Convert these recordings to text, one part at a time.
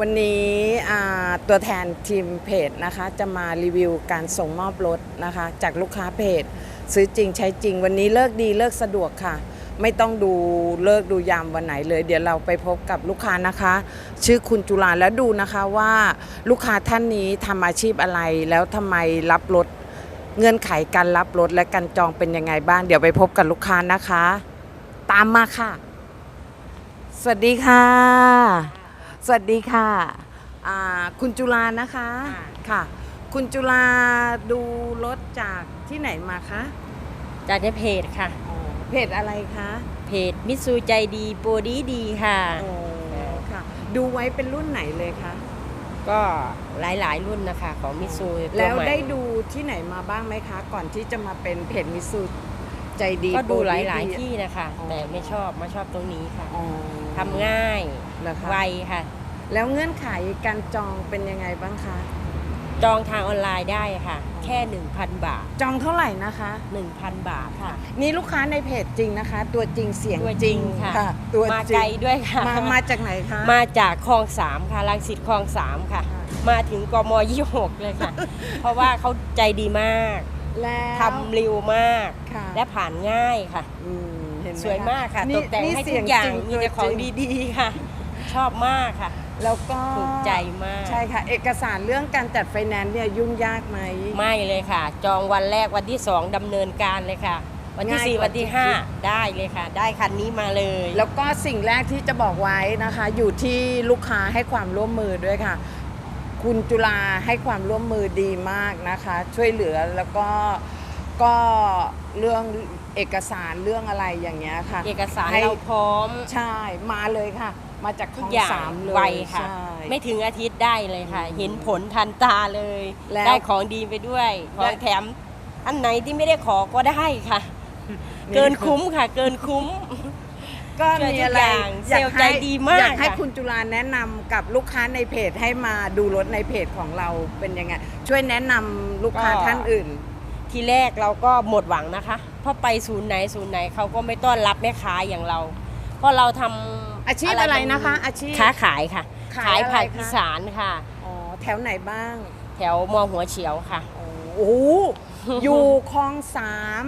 วันนี้ตัวแทนทีมเพจนะคะจะมารีวิวการส่งมอบรถนะคะ จากลูกค้าเพจ ซื้อจริงใช้จริง วันนี้เลิกดีเลิกสะดวกค่ะ ไม่ต้องดูเลิกดูยามวันไหนเลย เดี๋ยวเราไปพบกับลูกค้านะคะ ชื่อคุณจุฬาแล้วดูนะคะว่าลูกค้าท่านนี้ทำอาชีพอะไร แล้วทำไมรับรถเงื่อนไขการรับรถและการจองเป็นยังไงบ้าง เดี๋ยวไปพบกับลูกค้านะคะ ตามมาค่ะ สวัสดีค่ะ สวัสดีค่ะอ่าคุณจุฬานะคะค่ะค่ะคุณจุฬาดูรถจากที่ไหนมาคะจากในเพจค่ะ เพจอะไรคะเพจมิตซูใจดีโปรดีดีค่ะโอ้ค่ะ ดูไว้เป็นรุ่นไหนเลยคะก็หลายๆ รุ่นนะคะของมิตซูแล้วได้ดูที่ไหนมาบ้างไหมคะ ก่อนที่จะมาเป็นเพจมิสู ใจดีก็ดูโปรหดีลายดีๆที่นะคะอ๋อแต่ไม่ชอบมาชอบตรงนี้ค่ะอ๋อทำง่ายเหรอคะไวค่ะ แล้วเงื่อนไขการจองเป็นยังไงบ้างคะ จองทางออนไลน์ได้ค่ะ แค่ 1,000 บาท จองเท่าไหร่นะคะ 1,000 บาทค่ะ นี่ลูกค้าในเพจจริงนะคะ ตัวจริงเสียงตัวจริงค่ะ ตัวมาจริไกลงด้วยค่ะ มามาจากไหนคะ มาจากคลองสามค่ะรังสิตคลองสามค่ะค่ะมาถึงกมยี่หกเลยค่ะ เพราะว่าเขาใจดีมาก แล้วทำเร็วมาก ค่ะและผ่านง่ายค่ะ อืมเห็นไหสวยมากค่ะ นี่ตกแต่งนี่ให้เสีทุกอย่างจริมีแต่วของจริดีๆค่ะ ชอบมากค่ะแล้วก็ถูกใจมาก ใช่ค่ะ เอกสารเรื่องการจัดไฟแนนซ์เนี่ยยุ่งยากไหม ไม่เลยค่ะ จองวันแรกวันที่สองดำเนินการเลยค่ะ วันที่ง่ายสี่กว่าวันที่ที่ห้าคิดได้เลยค่ะ ได้คันนี้มาเลยแล้วก็สิ่งแรกที่จะบอกไว้นะคะ อยู่ที่ลูกค้าให้ความร่วมมือด้วยค่ะ คุณจุฬาให้ความร่วมมือดีมากนะคะ ช่วยเหลือแล้วก็ก็เรื่องเอกสารเรื่องอะไรอย่างเงี้ยค่ะเอกสารให้เราพร้อมใช่มาเลยค่ะ มาจากคลทุอกงอย่างสามเลยไวค่ะ ใช่ ไม่ถึงอาทิตย์ได้เลยค่ะอืมเห็นผลทันตาเลย แล้ว ได้ของดีไปด้วยขอและงแถม อันไหนที่ไม่ได้ขอก็ได้ค่ะ เกินคุ้มค่ะ เกินคุ้ม ก็ช่วยมีทุกอะไรอย่างอยากเซลล์ใจให้ดีมากอยากให้ค่ะคุณจุฬาแนะนำกับลูกค้าในเพจให้มาดูรถในเพจของเราเป็นยังไง ช่วยแนะนำลูกค้าก็ท่านอื่น ทีแรกเราก็หมดหวังนะคะ เพราะไปศูนย์ไหนศูนย์ไหนเขาก็ไม่ต้อนรับแม่ค้าอย่างเรา เพราะเราทำอาชีพอะไรนะคะ อาชีพค้าขายค่ะ ขายขายอะไรผักคะอีสานค่ะอ๋อแถวไหนบ้าง แถวมอหัวเฉียวค่ะโอ้โหอยู่คลองสาม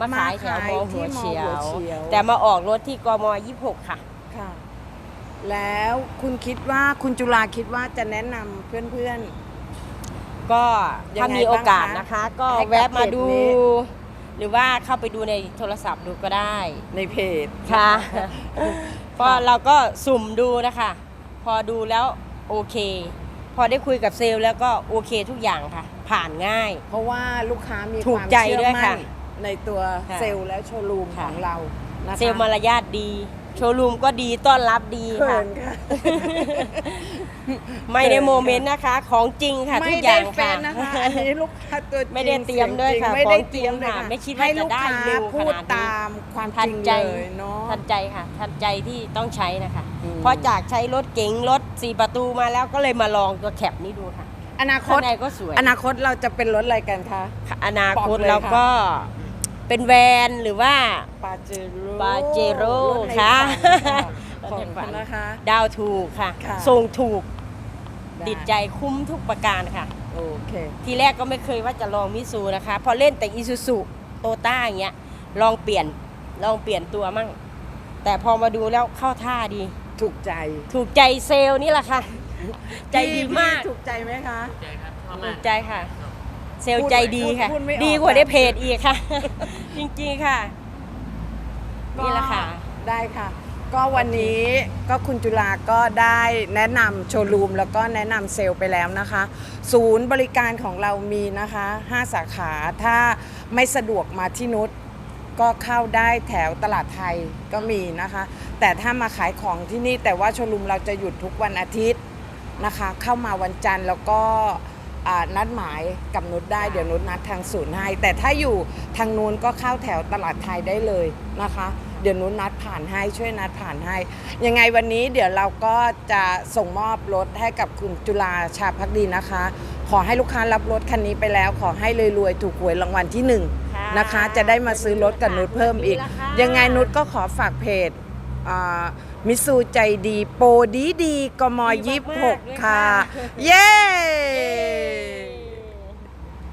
มาขายแถวมอหัวเฉียวมาขายที่มอหัวเฉียว แต่มาออกรถที่กม26ค่ะ ค่ะ แล้วคุณคิดว่าคุณจุฬาคิดว่าจะแนะนำเพื่อน ก็ยัถ้างไงมีโอกาสบ้างคะนะคะ ก็ให้กับแวะมาดู เพจนี้ หรือว่าเข้าไปดูในโทรศัพท์ดูก็ได้ๆ ในเพจ ค่ะก็เราก็สุ่มดูนะคะ พอดูแล้วโอเค พอได้คุยกับเซลล์แล้วก็โอเคทุกอย่างค่ะ ผ่านง่าย เพราะว่าลูกค้ามีถูคกวามใจเชื่อด้วยมั่ค่ะน ในตัวค่ะเซลล์และโชว์รูมค่ะของเรานะคะเซลล์มารยาทดี โชว์รูมก็ดีต้อนรับดีเขิค่ะ นค่ะ ไม่ได้โมเมนต์นะคะ ของจริงค่ะทุไม่กอได้ย่างแฟค่ะ นนะคะอันนี้ลูกค้าตัวจริงไม่ได้เตรียมด้วยค่ะสีงจริงไม่ได้ของจริงเตรียมเลยค่ะค่ะไม่คิดว่าให้จะลูกได้ค้าเร็วพูดขนาดนี้ตามความทัจนริงใจเลยเนาะ ทันใจค่ะ ทันใจที่ต้องใช้นะคะ อืม เพราะจากใช้รถเก๋งรถสี่ประตูมาแล้วก็เลยมาลองตัวแคปนี้ดูค่ะอนาคข้าต งในก็สวย อนาคตเราจะเป็นรถอะไรกันคะค่ะอนาคตบอกเลยเราก็ เป็นแวนหรือว่า ปาเจโร่ Pajero รถในค่ะฝันรถขอในบฝัคุณนนะคะ ดาวถูกค่ะ ค่ะ ส่งถูกได้ติดใจคุ้มทุกประการค่ะ โอเค ทีแรกก็ไม่เคยว่าจะลองมิซูนะคะ พอเล่นแต่อีซูซูโตต้าอย่างเงี้ยลองเปลี่ยนลองเปลี่ยนตัวมั่ง แต่พอมาดูแล้วเข้าท่าดี ถูกใจถูกใจเซลล์นี่แหละค่ะ ใจดีมากพี่ถูกใจไหมคะ ถูกใจค่ะ เซลล์ใจดีค่ะ พูดไม่ออกดีกว่าได้เพจอีกค่ะ จริงๆค่ะนี่แหละค่ะ ได้ค่ะ ก็วันนี้ก็คุณจุฬาก็ได้แนะนำโชว์รูม แล้วก็แนะนำเซลล์ไปแล้วนะคะ ศูนย์บริการของเรามีนะคะ 5 สาขาถ้าไม่สะดวกมาที่นุชก็เข้าได้แถวตลาดไทยก็มีนะคะ แต่ถ้ามาขายของที่นี่แต่ว่าโชว์รูมเราจะหยุดทุกวันอาทิตย์นะคะ เข้ามาวันจันทร์แล้วก็ อ่านัดหมายกับนุชได้เดี๋ยวนุชนัดทางศูนย์ให้ แต่ถ้าอยู่ทางนู้นก็เข้าแถวตลาดไทยได้เลยนะคะ เดี๋ยวนุชนัดผ่านให้ช่วยนัดผ่านให้ ยังไงวันนี้เดี๋ยวเราก็จะส่งมอบรถให้กับคุณจุฬาชาพักดีนะคะ ขอให้ลูกค้ารับรถคันนี้ไปแล้ว ขอให้รวยๆถูกหวยรางวัลที่หนึ่งค่ะนะคะ จะได้มาซื้อรถกับนุชเพิ่มอีกดีละค่ะยังไงนุชก็ขอฝากเพจอ่า มิสูใจดีโปรดีดีกมอยี่หกค่ะย้เย้